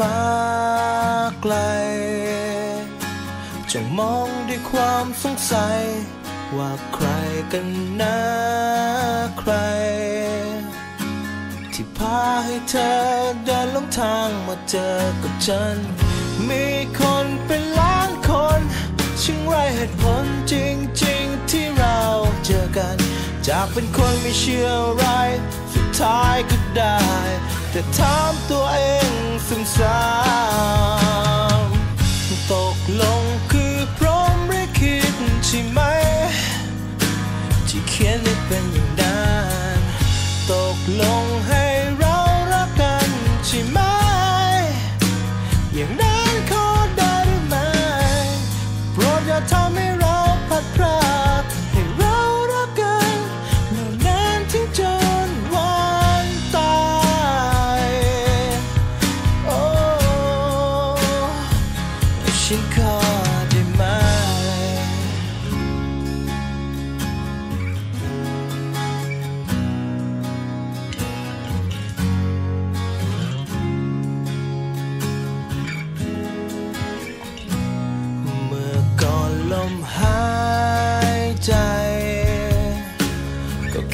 ฟ้าไกล จงมองด้วยความสงสัย ว่าใครกันนะใคร ที่พาให้เธอเดินลงทางมาเจอกับฉัน มีคนเป็นล้านคนช่างไรเหตุผลจริง ๆ ที่เราเจอกัน จากเป็นคนไม่เชื่ออะไร สุดท้ายก็ได้ แต่ถามตัวเองซ้ำๆตกลงคือพร้อมหรือคิดใช่ไหม ที่เขียนได้เป็นอย่างนั้นตกลงให้เรารักกันใช่ไหม อย่างนั้นขอได้หรือไม่โปรดอย่าทำให้เรา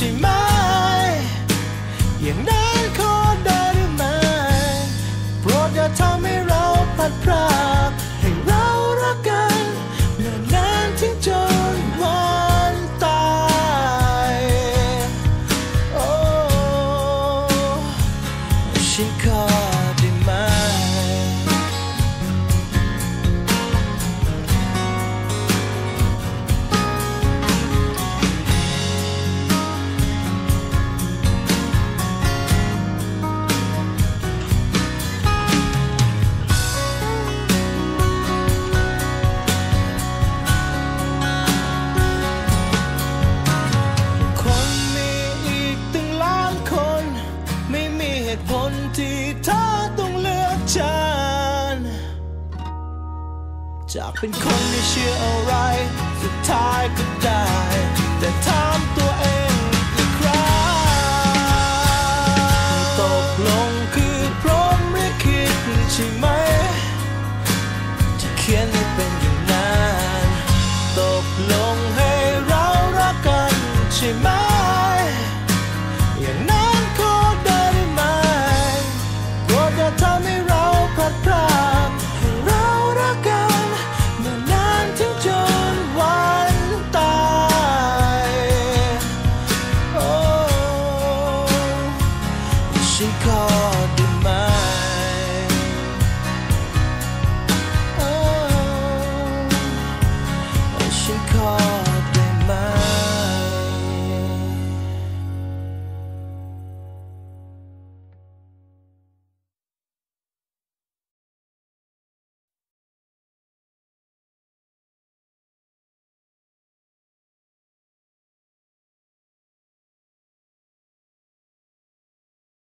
กั จากเป็นคนไม่เชื่ออะไร สุดท้ายก็ได้ แต่ถามตัวเองอีกครั้งตกลงคือพร้อมหรือคิดใช่ไหม ที่เขียนให้เป็นอย่างนั้นตกลงให้เรารักกันใช่ไหม